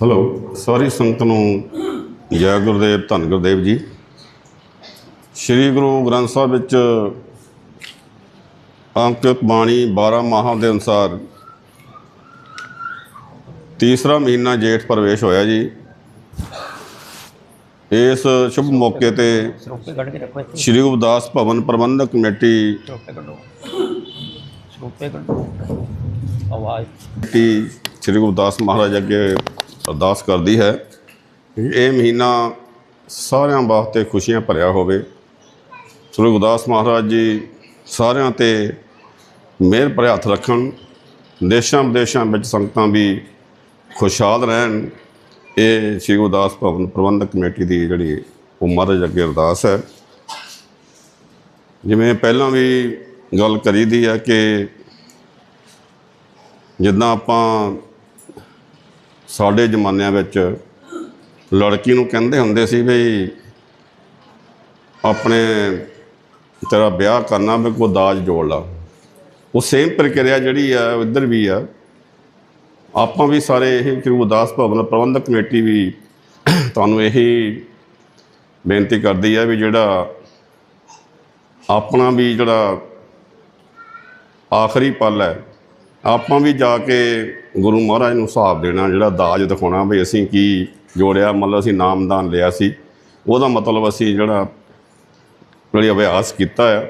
Hello ਸਾਰੀ ਸੰਗਤ ਨੂੰ ਜੈ ਗੁਰਦੇਵ ਧੰਨ ਗੁਰਦੇਵ ਜੀ। ਸ੍ਰੀ ਗੁਰੂ ਗ੍ਰੰਥ ਸਾਹਿਬ ਵਿੱਚ ਅੰਕਿਤ ਬਾਣੀ 12 ਮਾਹਾਂ ਦੇ ਅਨੁਸਾਰ ਤੀਸਰਾ ਮਹੀਨਾ ਜੇਠ ਪ੍ਰਵੇਸ਼ ਹੋਇਆ ਜੀ। ਇਸ ਸ਼ੁਭ ਮੌਕੇ ਤੇ ਸ੍ਰੀ ਗੁਰਦਾਸ ਭਵਨ ਪ੍ਰਬੰਧਕ ਕਮੇਟੀ ਆਵਾਜ਼। ਕਮੇਟੀ ਸ੍ਰੀ ਗੁਰਦਾਸ ਮਹਾਰਾਜ ਅੱਗੇ ਅਰਦਾਸ ਕਰਦੀ ਹੈ ਇਹ ਮਹੀਨਾ ਸਾਰਿਆਂ ਵਾਸਤੇ ਖੁਸ਼ੀਆਂ ਭਰਿਆ ਹੋਵੇ। ਸ੍ਰੀ ਗੁਰਦਾਸ ਮਹਾਰਾਜ ਜੀ ਸਾਰਿਆਂ ਤੇ ਮਿਹਰ ਭਰਿਆ ਹੱਥ ਰੱਖਣ। ਦੇਸ਼ਾਂ ਵਿਦੇਸ਼ਾਂ ਵਿੱਚ ਸੰਗਤਾਂ ਵੀ ਖੁਸ਼ਹਾਲ ਰਹਿਣ। ਇਹ ਸ੍ਰੀ ਗੁਰਦਾਸ ਭਵਨ ਪ੍ਰਬੰਧਕ ਕਮੇਟੀ ਦੀ ਜਿਹੜੀ ਉਹ ਮਹਾਰਾਜ ਅੱਗੇ ਅਰਦਾਸ ਹੈ। ਜਿਵੇਂ ਪਹਿਲਾਂ ਵੀ ਗੱਲ ਕਰੀਦੀ ਹੈ ਕਿ ਜਿੱਦਾਂ ਆਪਾਂ ਸਾਡੇ ਜ਼ਮਾਨਿਆਂ ਵਿੱਚ ਲੜਕੀ ਨੂੰ ਕਹਿੰਦੇ ਹੁੰਦੇ ਸੀ ਵੀ ਆਪਣੇ ਤੇਰਾ ਵਿਆਹ ਕਰਨਾ, ਵੀ ਕੋਈ ਦਾਜ ਜੋੜ ਲਾ। ਉਹ ਸੇਮ ਪ੍ਰਕਿਰਿਆ ਜਿਹੜੀ ਆ ਇੱਧਰ ਵੀ ਆ। ਆਪਾਂ ਵੀ ਸਾਰੇ ਇਹ ਸ੍ਰੀ ਗੁਰਦਾਸ ਭਵਨ ਪ੍ਰਬੰਧਕ ਕਮੇਟੀ ਵੀ ਤੁਹਾਨੂੰ ਇਹੀ ਬੇਨਤੀ ਕਰਦੀ ਹੈ ਵੀ ਜਿਹੜਾ ਆਪਣਾ ਵੀ ਜਿਹੜਾ ਆਖਰੀ ਪਲ ਹੈ ਆਪਾਂ ਵੀ ਜਾ ਕੇ ਗੁਰੂ ਮਹਾਰਾਜ ਨੂੰ ਹਿਸਾਬ ਦੇਣਾ, ਜਿਹੜਾ ਦਾਜ ਦਿਖਾਉਣਾ ਵੀ ਅਸੀਂ ਕੀ ਜੋੜਿਆ, ਮਤਲਬ ਅਸੀਂ ਨਾਮਦਾਨ ਲਿਆ ਸੀ। ਉਹਦਾ ਮਤਲਬ ਅਸੀਂ ਜਿਹੜਾ ਜਿਹੜੀ ਅਭਿਆਸ ਕੀਤਾ ਆ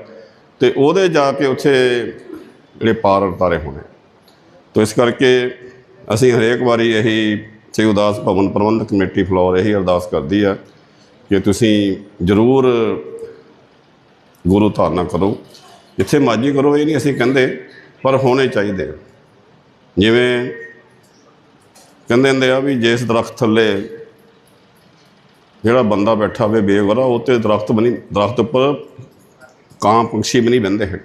ਤੇ ਉਹਦੇ ਜਾ ਕੇ ਉੱਥੇ ਜਿਹੜੇ ਪਾਰ ਉਤਾਰੇ ਹੋਣੇ। ਤੋ ਇਸ ਕਰਕੇ ਅਸੀਂ ਹਰੇਕ ਵਾਰੀ ਇਹੀ ਸ੍ਰੀ ਉਦਾਸ ਭਵਨ ਪ੍ਰਬੰਧਕ ਕਮੇਟੀ ਫਲੋਰ ਇਹੀ ਅਰਦਾਸ ਕਰਦੀ ਆ ਕਿ ਤੁਸੀਂ ਜ਼ਰੂਰ ਗੁਰੂ ਧਾਰਨਾ ਕਰੋ। ਜਿੱਥੇ ਮਰਜ਼ੀ ਕਰੋ, ਇਹ ਨਹੀਂ ਅਸੀਂ ਕਹਿੰਦੇ। ਪਰ ਹੋਣੇ ਚਾਹੀਦੇ ਜਿਵੇਂ ਕਹਿੰਦੇ ਹੁੰਦੇ ਆ ਵੀ ਜਿਸ ਦਰਖਤ ਥੱਲੇ ਜਿਹੜਾ ਬੰਦਾ ਬੈਠਾ ਹੋਵੇ ਬੇਗੁਰਾ, ਉਹ ਤੇ ਦਰਖਤ ਬਣੀ, ਦਰਖਤ ਉੱਪਰ ਕਾਂ ਪੰਛੀ ਵੀ ਨਹੀਂ ਬਹਿੰਦੇ ਹਨ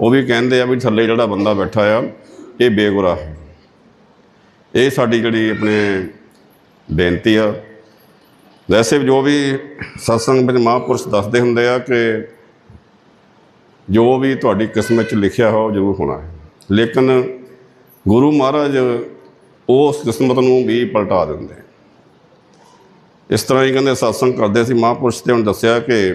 ਉਹ ਵੀ ਕਹਿੰਦੇ ਆ ਵੀ ਥੱਲੇ ਜਿਹੜਾ ਬੰਦਾ ਬੈਠਾ ਆ, ਇਹ ਬੇਗੁਰਾ ਹੈ। ਇਹ ਸਾਡੀ ਜਿਹੜੀ ਆਪਣੇ ਬੇਨਤੀ ਆ। ਵੈਸੇ ਵੀ ਜੋ ਵੀ ਸਤਸੰਗ ਵਿੱਚ ਮਹਾਂਪੁਰਸ਼ ਦੱਸਦੇ ਹੁੰਦੇ ਆ ਕਿ ਜੋ ਵੀ ਤੁਹਾਡੀ ਕਿਸਮਤ 'ਚ ਲਿਖਿਆ ਹੋ ਜ਼ਰੂਰ ਹੋਣਾ ਹੈ। ਲੇਕਿਨ ਗੁਰੂ ਮਹਾਰਾਜ ਉਸ ਕਿਸਮਤ ਨੂੰ ਵੀ ਪਲਟਾ ਦਿੰਦੇ ਇਸ ਤਰ੍ਹਾਂ ਹੀ ਕਹਿੰਦੇ ਸਤਸੰਗ ਕਰਦੇ ਸੀ। ਮਹਾਂਪੁਰਸ਼ ਤੇ ਹੁਣ ਦੱਸਿਆ ਕਿ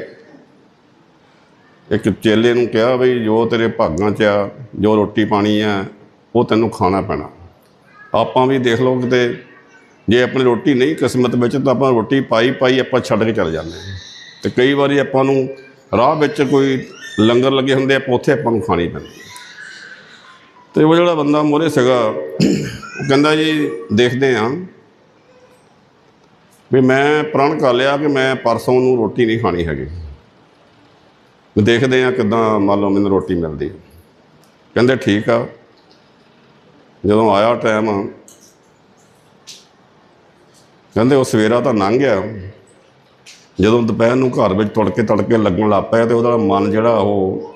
ਇੱਕ ਚੇਲੇ ਨੂੰ ਕਿਹਾ ਵੀ ਜੋ ਤੇਰੇ ਭਾਗਾਂ 'ਚ ਆ, ਜੋ ਰੋਟੀ ਪਾਣੀ ਆ, ਉਹ ਤੈਨੂੰ ਖਾਣਾ ਪੈਣਾ। ਆਪਾਂ ਵੀ ਦੇਖ ਲਓ ਕਿਤੇ, ਜੇ ਆਪਣੀ ਰੋਟੀ ਨਹੀਂ ਕਿਸਮਤ ਵਿੱਚ, ਤਾਂ ਆਪਾਂ ਰੋਟੀ ਪਾਈ ਪਾਈ ਆਪਾਂ ਛੱਡ ਕੇ ਚਲੇ ਜਾਂਦੇ ਹਾਂ। ਤੇ ਕਈ ਵਾਰੀ ਆਪਾਂ ਨੂੰ ਰਾਹ ਵਿੱਚ ਕੋਈ ਲੰਗਰ ਲੱਗੇ ਹੁੰਦੇ ਆ ਉੱਥੇ ਆਪਾਂ ਨੂੰ ਖਾਣੀ ਪੈਂਦੀ ਹੈ। ਤੇ ਉਹ ਜਿਹੜਾ ਬੰਦਾ ਮੋਰੇ ਸੀਗਾ, ਉਹ ਕਹਿੰਦਾ ਜੀ, ਦੇਖਦੇ ਹਾਂ ਵੀ ਮੈਂ ਪ੍ਰਣ ਕਰ ਲਿਆ ਕਿ ਮੈਂ ਪਰਸੋਂ ਨੂੰ ਰੋਟੀ ਨਹੀਂ ਖਾਣੀ ਹੈਗੀ। ਵੀ ਦੇਖਦੇ ਹਾਂ ਕਿਦਾਂ ਮੰਨ ਲਓ ਮੈਨੂੰ ਰੋਟੀ ਮਿਲਦੀ ਕਹਿੰਦੇ ਠੀਕ ਆ। ਜਦੋਂ ਆਇਆ ਟਾਈਮ ਕਹਿੰਦੇ ਉਹ ਸਵੇਰਾ ਤਾਂ ਲੰਘ ਗਿਆ। ਜਦੋਂ ਦੁਪਹਿਰ ਨੂੰ ਘਰ ਵਿੱਚ ਤੁੜਕੇ ਤੜਕੇ ਲੱਗਣ ਲੱਗ ਪਿਆ ਤੇ ਉਹਦਾ ਮਨ ਜਿਹੜਾ ਉਹ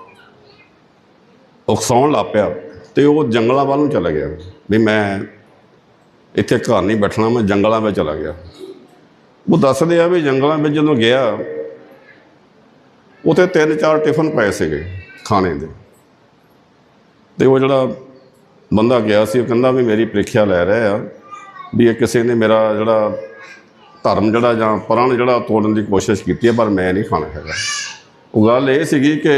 ਉਕਸਾਉਣ ਲੱਗ ਪਿਆ ਤੇ ਉਹ ਜੰਗਲਾਂ ਵੱਲ ਨੂੰ ਚਲਾ ਗਿਆ ਵੀ ਮੈਂ ਇੱਥੇ ਘਰ ਨਹੀਂ ਬੈਠਣਾ, ਮੈਂ ਜੰਗਲਾਂ ਵਿੱਚ ਚਲਾ ਗਿਆ। ਉਹ ਦੱਸਦੇ ਆ ਵੀ ਜੰਗਲਾਂ ਵਿੱਚ ਜਦੋਂ ਗਿਆ, ਉਥੇ ਤਿੰਨ ਚਾਰ ਟਿਫਨ ਪਏ ਸੀਗੇ ਖਾਣੇ ਦੇ। ਤੇ ਉਹ ਜਿਹੜਾ ਬੰਦਾ ਗਿਆ ਸੀ, ਉਹ ਕਹਿੰਦਾ ਵੀ ਮੇਰੀ ਪ੍ਰੀਖਿਆ ਲੈ ਰਿਹਾ ਆ ਵੀ ਇਹ ਕਿਸੇ ਨੇ ਮੇਰਾ ਜਿਹੜਾ ਧਰਮ ਜਿਹੜਾ ਜਾਂ ਪ੍ਰਣ ਜਿਹੜਾ ਤੋੜਨ ਦੀ ਕੋਸ਼ਿਸ਼ ਕੀਤੀ ਹੈ, ਪਰ ਮੈਂ ਨਹੀਂ ਖਾਣਾ ਹੈਗਾ। ਉਹ ਗੱਲ ਇਹ ਸੀਗੀ ਕਿ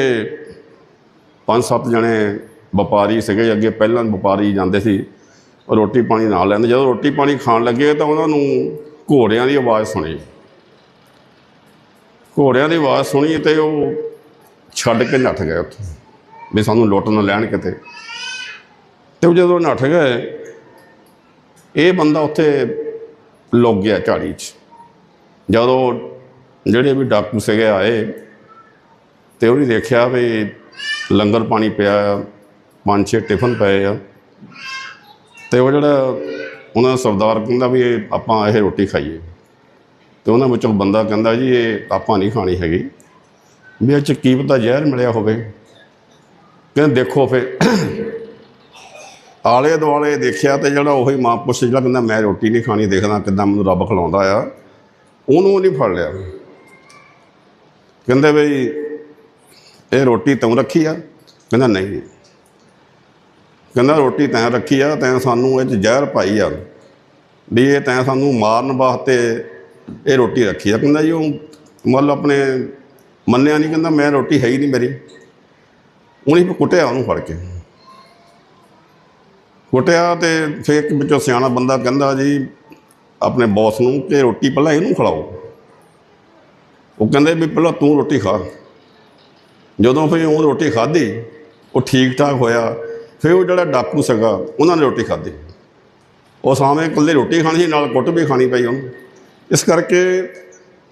ਪੰਜ ਸੱਤ ਜਣੇ ਵਪਾਰੀ ਸੀਗੇ, ਅੱਗੇ ਪਹਿਲਾਂ ਵਪਾਰੀ ਜਾਂਦੇ ਸੀ, ਰੋਟੀ ਪਾਣੀ ਨਾਲ ਲੈਂਦੇ। ਜਦੋਂ ਰੋਟੀ ਪਾਣੀ ਖਾਣ ਲੱਗੇ ਤਾਂ ਉਹਨਾਂ ਨੂੰ ਘੋੜਿਆਂ ਦੀ ਆਵਾਜ਼ ਸੁਣੀ। ਘੋੜਿਆਂ ਦੀ ਆਵਾਜ਼ ਸੁਣੀ ਤੇ ਉਹ ਛੱਡ ਕੇ ਨੱਠ ਗਏ ਉੱਥੇ, ਵੀ ਸਾਨੂੰ ਲੁੱਟ ਨਾ ਲੈਣ ਕਿਤੇ। ਤੇ ਉਹ ਜਦੋਂ ਨੱਠ ਗਏ, ਇਹ ਬੰਦਾ ਉੱਥੇ ਲੁੱਕ ਗਿਆ ਝਾੜੀ 'ਚ। ਜਦੋਂ ਜਿਹੜੇ ਵੀ ਡਾਕੂ ਸੀਗੇ ਆਏ ਤੇ ਉਹਨੇ ਦੇਖਿਆ ਵੀ ਲੰਗਰ ਪਾਣੀ ਪਿਆ ਆ, ਪੰਜ ਛੇ ਟਿਫਨ ਪਏ ਆ। ਤੇ ਉਹ ਜਿਹੜਾ ਉਹਨਾਂ ਦਾ ਸਰਦਾਰ ਕਹਿੰਦਾ ਵੀ ਇਹ ਆਪਾਂ ਇਹ ਰੋਟੀ ਖਾਈਏ। ਤੇ ਉਹਨਾਂ ਵਿੱਚੋਂ ਬੰਦਾ ਕਹਿੰਦਾ ਜੀ ਇਹ ਆਪਾਂ ਨਹੀਂ ਖਾਣੀ ਹੈਗੀ। ਵੀ ਇਹ ਚ ਕੀ ਪਤਾ ਜ਼ਹਿਰ ਮਿਲਿਆ ਹੋਵੇ। ਕਹਿੰਦੇ ਦੇਖੋ ਫਿਰ ਆਲੇ ਦੁਆਲੇ ਦੇਖਿਆ ਤੇ ਜਿਹੜਾ ਉਹੀ ਮਾਂ ਪੁੱਛ ਜਿਹੜਾ ਕਹਿੰਦਾ ਮੈਂ ਰੋਟੀ ਨਹੀਂ ਖਾਣੀ, ਦੇਖਦਾ ਕਿਦਾਂ ਮੈਨੂੰ ਰੱਬ ਖਿਲਾਉਂਦਾ ਆ। ਉਹਨੂੰ ਨਹੀਂ ਫੜ ਲਿਆ। ਕਹਿੰਦੇ ਬਈ ਇਹ ਰੋਟੀ ਤੂੰ ਰੱਖੀ ਆ? ਕਹਿੰਦਾ ਨਹੀਂ। ਕਹਿੰਦਾ ਰੋਟੀ ਤੈਂ ਰੱਖੀ ਆ, ਤੈਂ ਸਾਨੂੰ ਇਹ 'ਚ ਜ਼ਹਿਰ ਪਾਈ ਆ। ਵੀ ਇਹ ਤੈਂ ਸਾਨੂੰ ਮਾਰਨ ਵਾਸਤੇ ਇਹ ਰੋਟੀ ਰੱਖੀ ਆ। ਕਹਿੰਦਾ ਜੀ, ਉਹ ਮੰਨ ਲਓ ਆਪਣੇ ਮੰਨਿਆ ਨਹੀਂ, ਕਹਿੰਦਾ ਮੈਂ ਰੋਟੀ ਹੈ ਹੀ ਨਹੀਂ ਮੇਰੀ। ਉਹਨੇ ਫਿਰ ਕੁੱਟਿਆ ਉਹਨੂੰ ਫੜ ਕੇ। ਕੁੱਟਿਆ ਤੇ ਫਿਰ ਇੱਕ ਵਿੱਚੋਂ ਸਿਆਣਾ ਬੰਦਾ ਕਹਿੰਦਾ ਜੀ ਆਪਣੇ ਬੌਸ ਨੂੰ ਕਿ ਰੋਟੀ ਪਹਿਲਾਂ ਇਹਨੂੰ ਖਿਲਾਓ। ਉਹ ਕਹਿੰਦੇ ਵੀ ਪਹਿਲਾਂ ਤੂੰ ਰੋਟੀ ਖਾ। ਜਦੋਂ ਫਿਰ ਉਹ ਰੋਟੀ ਖਾਧੀ, ਉਹ ਠੀਕ ਠਾਕ ਹੋਇਆ। ਫਿਰ ਉਹ ਜਿਹੜਾ ਡਾਕੂ ਸੀਗਾ, ਉਹਨਾਂ ਨੇ ਰੋਟੀ ਖਾਧੀ। ਉਹ ਸਾਹਮਣੇ ਇਕੱਲੇ ਰੋਟੀ ਖਾਣੀ ਸੀ, ਨਾਲ ਕੁੱਟ ਵੀ ਖਾਣੀ ਪਈ ਉਹਨੂੰ। ਇਸ ਕਰਕੇ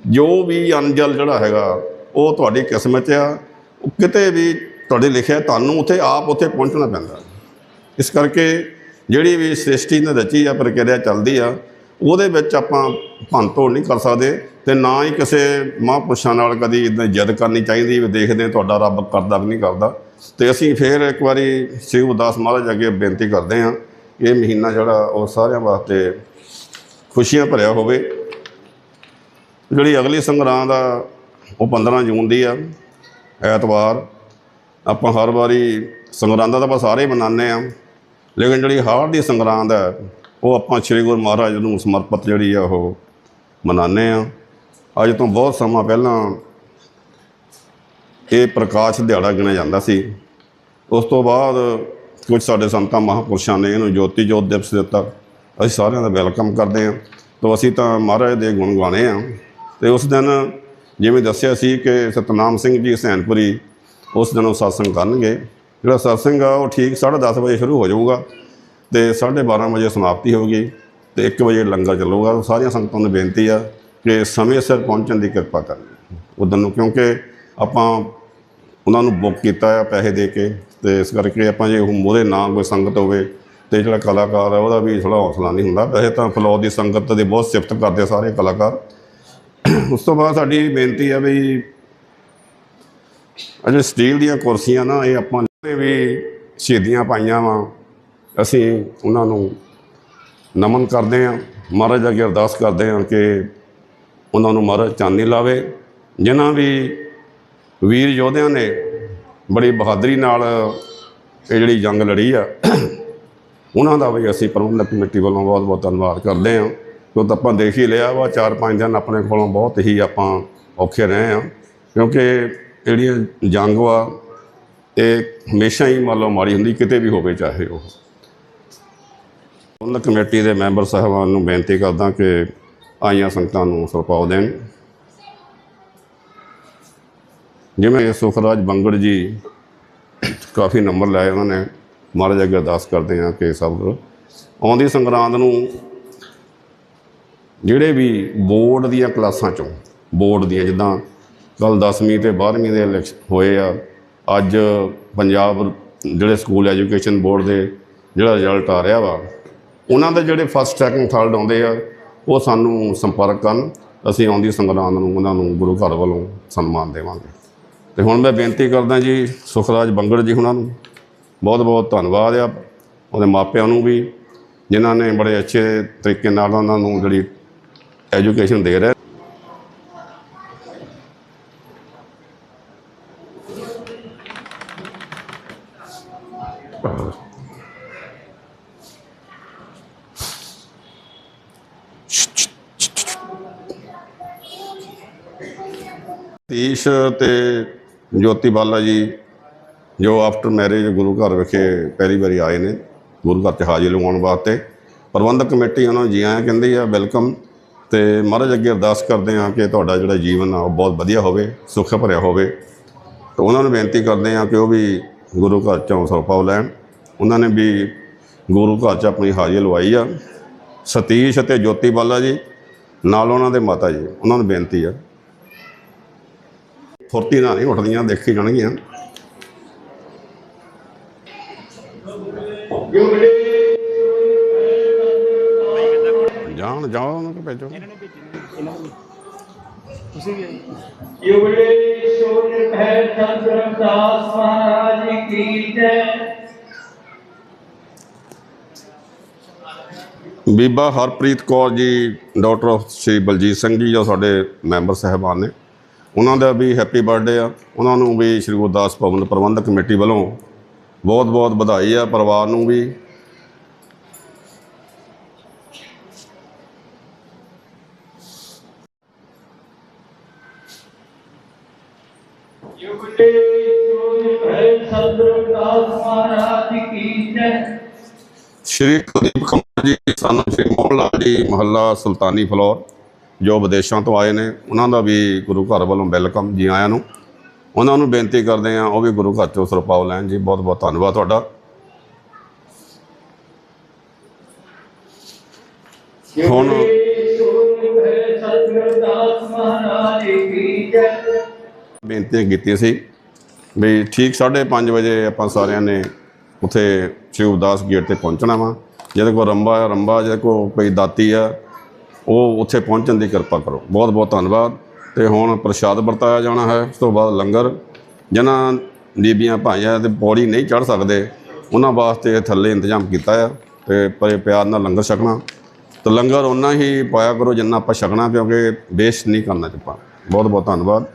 ਜੋ ਵੀ ਅਨਜਲ ਜਿਹੜਾ ਹੈਗਾ, ਉਹ ਤੁਹਾਡੀ ਕਿਸਮਤ ਆ। ਉਹ ਕਿਤੇ ਵੀ ਤੁਹਾਡੇ ਲਿਖਿਆ ਤੁਹਾਨੂੰ ਉੱਥੇ ਆਪ ਉੱਥੇ ਪਹੁੰਚਣਾ ਪੈਂਦਾ। ਇਸ ਕਰਕੇ ਜਿਹੜੀ ਵੀ ਸ੍ਰਿਸ਼ਟੀ ਨੇ ਰਚੀ ਆ, ਪ੍ਰਕਿਰਿਆ ਚੱਲਦੀ ਆ ਉਹਦੇ ਵਿੱਚ ਆਪਾਂ ਭੰਨਤੋੜ ਨਹੀਂ ਕਰ ਸਕਦੇ ਤੇ ਨਾ ਹੀ ਕਿਸੇ ਮਹਾਂਪੁਰਸ਼ਾਂ ਨਾਲ ਕਦੀ ਇਦਾਂ ਜਿੱਦ ਕਰਨੀ ਚਾਹੀਦੀ ਵੀ ਦੇਖਦੇ ਤੁਹਾਡਾ ਰੱਬ ਕਰਦਾ ਕਿ ਨਹੀਂ ਕਰਦਾ। ਤੇ ਅਸੀਂ ਫੇਰ ਇੱਕ ਵਾਰੀ ਸ੍ਰੀ ਗੁਰਦਾਸ ਮਹਾਰਾਜ ਅੱਗੇ ਬੇਨਤੀ ਕਰਦੇ ਹਾਂ, ਇਹ ਮਹੀਨਾ ਜਿਹੜਾ ਉਹ ਸਾਰਿਆਂ ਵਾਸਤੇ ਖੁਸ਼ੀਆਂ ਭਰਿਆ ਹੋਵੇ। ਜਿਹੜੀ ਅਗਲੀ ਸੰਗਰਾਂਦ ਆ, ਉਹ 15 ਜੂਨ ਦੀ ਆ, ਐਤਵਾਰ। ਆਪਾਂ ਹਰ ਵਾਰੀ ਸੰਗਰਾਂਦਾਂ ਤਾਂ ਆਪਾਂ ਸਾਰੇ ਮਨਾਉਂਦੇ ਆ ਲੇਕਿਨ ਜਿਹੜੀ ਹਾਰ ਦੀ ਸੰਗਰਾਂਦ ਹੈ ਉਹ ਆਪਾਂ ਸ੍ਰੀ ਗੁਰੂ ਮਹਾਰਾਜ ਨੂੰ ਸਮਰਪਿਤ ਜਿਹੜੀ ਆ ਉਹ ਮਨਾਉਂਦੇ ਆ ਅੱਜ ਤੋਂ ਬਹੁਤ ਸਮਾਂ ਪਹਿਲਾਂ ਇਹ ਪ੍ਰਕਾਸ਼ ਦਿਹਾੜਾ ਗਿਣਿਆ ਜਾਂਦਾ ਸੀ। ਉਸ ਤੋਂ ਬਾਅਦ ਕੁਝ ਸਾਡੇ ਸੰਤਾਂ ਮਹਾਂਪੁਰਸ਼ਾਂ ਨੇ ਇਹਨੂੰ ਜੋਤੀ ਜੋਤ ਦਿਵਸ ਦਿੱਤਾ ਅਸੀਂ ਸਾਰਿਆਂ ਦਾ ਵੈਲਕਮ ਕਰਦੇ ਹਾਂ ਤੋਂ ਅਸੀਂ ਤਾਂ ਮਹਾਰਾਜ ਦੇ ਗੁਣ ਗਾਣੇ ਆ ਤੇ ਉਸ ਦਿਨ ਜਿਵੇਂ ਦੱਸਿਆ ਸੀ ਕਿ ਸਤਨਾਮ ਸਿੰਘ ਜੀ ਹਸੈਨਪੁਰੀ ਉਸ ਦਿਨ ਉਹ satsang ਕਰਨਗੇ। ਜਿਹੜਾ satsang ਆ ਉਹ ਠੀਕ 10:30 ਵਜੇ ਸ਼ੁਰੂ ਹੋ ਜਾਊਗਾ। ਤੇ 12:30 ਵਜੇ ਸਮਾਪਤੀ ਹੋਊਗੀ ਤੇ 1 ਵਜੇ ਲੰਗਰ ਚੱਲੂਗਾ। ਸਾਰੀਆਂ ਸੰਗਤਾਂ ਨੂੰ ਬੇਨਤੀ ਆ ਕਿ ਸਮੇਂ ਸਿਰ ਪਹੁੰਚਣ ਦੀ ਕਿਰਪਾ ਕਰਨੀ। ਉਦੋਂ ਨੂੰ ਕਿਉਂਕਿ ਆਪਾਂ ਉਹਨਾਂ ਨੂੰ ਬੁੱਕ ਕੀਤਾ ਆ ਪੈਸੇ ਦੇ ਕੇ ਤੇ ਇਸ ਕਰਕੇ ਆਪਾਂ ਜੇ ਉਹ ਮੂਹਰੇ ਨਾ ਕੋਈ ਸੰਗਤ ਹੋਵੇ ਤੇ ਜਿਹੜਾ ਕਲਾਕਾਰ ਹੈ ਉਹਦਾ ਵੀ ਥੋੜਾ ਹੌਸਲਾ ਨਹੀਂ ਹੁੰਦਾ। ਵੈਸੇ ਤਾਂ ਫਲੌਰ ਦੀ ਸੰਗਤ ਦੇ ਬਹੁਤ ਸਿਫਤ ਕਰਦੇ ਸਾਰੇ ਕਲਾਕਾਰ। ਉਸ ਤੋਂ ਬਾਅਦ ਸਾਡੀ ਬੇਨਤੀ ਹੈ ਵੀ ਅਜੇ ਸਟੀਲ ਦੀਆਂ ਕੁਰਸੀਆਂ ਨਾ ਇਹ ਆਪਾਂ ਨੇ ਵੀ ਸ਼ਹੀਦੀਆਂ ਪਾਈਆਂ ਵਾ। ਅਸੀਂ ਉਹਨਾਂ ਨੂੰ ਨਮਨ ਕਰਦੇ ਹਾਂ, ਮਹਾਰਾਜ ਅੱਗੇ ਅਰਦਾਸ ਕਰਦੇ ਹਾਂ ਕਿ ਉਹਨਾਂ ਨੂੰ ਮਹਾਰਾਜ ਚਾਂਦੀ ਲਾਵੇ। ਜਿਨ੍ਹਾਂ ਵੀ ਵੀਰ ਯੋਧਿਆਂ ਨੇ ਬੜੀ ਬਹਾਦਰੀ ਨਾਲ ਇਹ ਜਿਹੜੀ ਜੰਗ ਲੜੀ ਆ, ਉਹਨਾਂ ਦਾ ਵੀ ਅਸੀਂ ਪ੍ਰਬੰਧਕ ਕਮੇਟੀ ਵੱਲੋਂ ਬਹੁਤ ਬਹੁਤ ਧੰਨਵਾਦ ਕਰਦੇ ਹਾਂ। ਕਿਉਂਕਿ ਆਪਾਂ ਦੇਖ ਹੀ ਲਿਆ ਵਾ ਚਾਰ ਪੰਜ ਦਿਨ ਆਪਣੇ ਕੋਲੋਂ ਬਹੁਤ ਹੀ ਆਪਾਂ ਔਖੇ ਰਹੇ ਆ ਕਿਉਂਕਿ ਜਿਹੜੀਆਂ ਜੰਗ ਵਾ, ਇਹ ਹਮੇਸ਼ਾ ਹੀ ਮੰਨ ਲਓ ਮਾੜੀ ਹੁੰਦੀ, ਕਿਤੇ ਵੀ ਹੋਵੇ ਚਾਹੇ ਉਹ। ਪ੍ਰਬੰਧਕ ਕਮੇਟੀ ਦੇ ਮੈਂਬਰ ਸਾਹਿਬਾਨ ਨੂੰ ਬੇਨਤੀ ਕਰਦਾ ਕਿ ਆਈਆਂ ਸੰਗਤਾਂ ਨੂੰ ਸਰਪਾਉ ਦੇਣ। ਜਿਵੇਂ ਸੁਖਰਾਜ ਬੰਗੜ ਜੀ ਕਾਫੀ ਨੰਬਰ ਲਾਏ ਉਹਨਾਂ ਨੇ। ਮਹਾਰਾਜ ਅੱਗੇ ਅਰਦਾਸ ਕਰਦੇ ਹਾਂ ਕਿ ਸਭ ਆਉਂਦੀ ਸੰਗਰਾਂਦ ਨੂੰ ਜਿਹੜੇ ਵੀ ਬੋਰਡ ਦੀਆਂ ਕਲਾਸਾਂ ਚੋਂ, ਬੋਰਡ ਦੀਆਂ ਜਿੱਦਾਂ ਕੱਲ 10ਵੀਂ ਤੇ 12ਵੀਂ ਦੇ ਇਲੈਕਸ਼ਨ ਹੋਏ ਆ, ਅੱਜ ਪੰਜਾਬ ਜਿਹੜੇ ਸਕੂਲ ਐਜੂਕੇਸ਼ਨ ਬੋਰਡ ਦੇ ਜਿਹੜਾ ਰਿਜ਼ਲਟ ਆ ਰਿਹਾ ਵਾ ਉਹਨਾਂ ਦੇ ਜਿਹੜੇ ਫਸਟ ਸੈਕਿੰਡ ਥਰਡ ਆਉਂਦੇ ਆ, ਉਹ ਸਾਨੂੰ ਸੰਪਰਕ ਕਰਨ। ਅਸੀਂ ਆਉਂਦੀ ਸੰਗਰਾਂਦ ਨੂੰ ਉਹਨਾਂ ਨੂੰ ਗੁਰੂ ਘਰ ਵੱਲੋਂ ਸਨਮਾਨ ਦੇਵਾਂਗੇ। ਤੇ ਹੁਣ ਮੈਂ ਬੇਨਤੀ ਕਰਦਾ ਜੀ, ਸੁਖਰਾਜ ਬੰਗੜ ਜੀ ਉਹਨਾਂ ਨੂੰ ਬਹੁਤ ਬਹੁਤ ਧੰਨਵਾਦ ਆ, ਉਹਦੇ ਮਾਪਿਆਂ ਨੂੰ ਵੀ, ਜਿਨ੍ਹਾਂ ਨੇ ਬੜੇ ਅੱਛੇ ਤਰੀਕੇ ਨਾਲ ਉਹਨਾਂ ਨੂੰ ਜਿਹੜੀ ਐਜੂਕੇਸ਼ਨ ਦੇ ਰਹੇ। ਤੀਸ਼ ਤੇ ਜੋਤੀ ਬਾਲਾ ਜੀ, ਜੋ ਆਫਟਰ ਮੈਰਿਜ ਗੁਰੂ ਘਰ ਵਿਖੇ ਪਹਿਲੀ ਵਾਰੀ ਆਏ ਨੇ, ਗੁਰੂ ਘਰ 'ਚ ਹਾਜ਼ਰੀ ਲਗਾਉਣ ਵਾਸਤੇ। ਪ੍ਰਬੰਧਕ ਕਮੇਟੀ ਉਹਨਾਂ ਨੂੰ ਜੀ ਆਇਆਂ ਕਹਿੰਦੀ ਆ ਵੈਲਕਮ ਤੇ ਮਹਾਰਾਜ ਅੱਗੇ ਅਰਦਾਸ ਕਰਦੇ ਆ ਕਿ ਤੁਹਾਡਾ ਜਿਹੜਾ ਜੀਵਨ ਆ, ਉਹ ਬਹੁਤ ਵਧੀਆ ਹੋਵੇ, ਸੁੱਖ ਭਰਿਆ ਹੋਵੇ। ਤੇ ਉਹਨਾਂ ਨੂੰ ਬੇਨਤੀ ਕਰਦੇ ਆ ਕਿ ਉਹ ਵੀ ਗੁਰੂ ਘਰ 'ਚੋਂ ਸਰਪਾਉ ਲੈਣ। ਉਹਨਾਂ ਨੇ ਵੀ ਗੁਰੂ ਘਰ 'ਚ ਆਪਣੀ ਹਾਜ਼ਰੀ ਲਵਾਈ ਆ। ਸਤੀਸ਼ ਅਤੇ ਜੋਤੀ ਬਾਲਾ ਜੀ, ਨਾਲ ਉਹਨਾਂ ਦੇ ਮਾਤਾ ਜੀ, ਉਹਨਾਂ ਨੂੰ ਬੇਨਤੀ ਆ। ਫੁਰਤੀ ਨਾਲ ਨਹੀਂ ਉੱਠਦੀਆਂ ਦੇਖੀ ਜਾਣਗੀਆਂ। ਜਾਣ ਜਾਓ ਉਹਨਾਂ ਨੂੰ ਭੇਜੋ। ਬੀਬਾ ਹਰਪ੍ਰੀਤ ਕੌਰ ਜੀ ਡਾਕਟਰ ਸ਼੍ਰੀ ਬਲਜੀਤ ਸਿੰਘ ਜੀ ਜੋ ਸਾਡੇ ਮੈਂਬਰ ਸਹਿਬਾਨ ਨੇ। ਉਹਨਾਂ ਦਾ ਵੀ ਹੈਪੀ ਬਰਥਡੇ ਆ। ਉਹਨਾਂ ਨੂੰ ਵੀ ਸ਼੍ਰੀ ਗੁਰਦਾਸ ਭਵਨ ਪ੍ਰਬੰਧਕ ਕਮੇਟੀ ਵੱਲੋਂ ਬਹੁਤ-ਬਹੁਤ ਵਧਾਈ ਆ ਪਰਿਵਾਰ ਨੂੰ ਵੀ। ਸ਼੍ਰੀ ਕੁਲਦੀਪ की जय ਸਾਨੂੰ ਸ਼੍ਰੀ ਮੋਹਨ ਲਾਲ ਜੀ ਮਹੱਲਾ ਸੁਲਤਾਨੀ ਫਲੋਰ। ਜੋ ਵਿਦੇਸ਼ਾਂ ਤੋਂ ਆਏ ਨੇ, ਉਹਨਾਂ ਦਾ ਵੀ ਗੁਰੂ ਘਰ ਵੱਲੋਂ ਵੈਲਕਮ ਜੀ ਆਇਆਂ ਨੂੰ। ਉਹਨਾਂ ਨੂੰ ਬੇਨਤੀ ਕਰਦੇ ਆ ਉਹ ਵੀ ਗੁਰੂ ਘਰ ਤੋਂ ਸਰਪਾਉ ਲੈਣ ਜੀ। ਬਹੁਤ ਬਹੁਤ ਧੰਨਵਾਦ ਤੁਹਾਡਾ। ਹੁਣ ਬੇਨਤੀ ਕੀਤੀ ਸੀ ਵੀ ਠੀਕ 5:30 ਵਜੇ ਆਪਾਂ ਸਾਰਿਆਂ ਨੇ ਉੱਥੇ ਸ਼ਿਵਦਾਸ ਗੇਟ ਤੇ ਪਹੁੰਚਣਾ ਵਾ। ਜਿਹਦੇ ਕੋਲ ਰੰਬਾ ਰੰਬਾ ਜਿਹਦੇ ਕੋਲ ਕੋਈ ਦਾਤੀ ਆ ਉਹ ਉੱਥੇ ਪਹੁੰਚਣ ਦੀ ਕਿਰਪਾ ਕਰੋ। ਬਹੁਤ ਬਹੁਤ ਧੰਨਵਾਦ। ਤੇ ਹੁਣ ਪ੍ਰਸ਼ਾਦ ਵਰਤਾਇਆ ਜਾਣਾ ਹੈ। ਉਸ ਤੋਂ ਬਾਅਦ ਲੰਗਰ। ਜਿਨ੍ਹਾਂ ਬੀਬੀਆਂ ਭਾਈਆਂ ਤੇ ਪੌੜੀ ਨਹੀਂ ਚੜ ਸਕਦੇ, ਉਹਨਾਂ ਵਾਸਤੇ ਥੱਲੇ ਇੰਤਜ਼ਾਮ ਕੀਤਾ ਆ ਤੇ ਪਰੇ ਪਿਆਰ ਨਾਲ ਲੰਗਰ ਛਕਣਾ। ਤੇ ਲੰਗਰ ਉਹਨਾਂ ਹੀ ਪਾਇਆ ਕਰੋ ਜਿੰਨਾ ਆਪਾਂ ਛਕਣਾ, ਕਿਉਂਕਿ ਵੇਸਟ ਨਹੀਂ ਕਰਨਾ ਚਾਪਾ ਬਹੁਤ ਬਹੁਤ ਧੰਨਵਾਦ।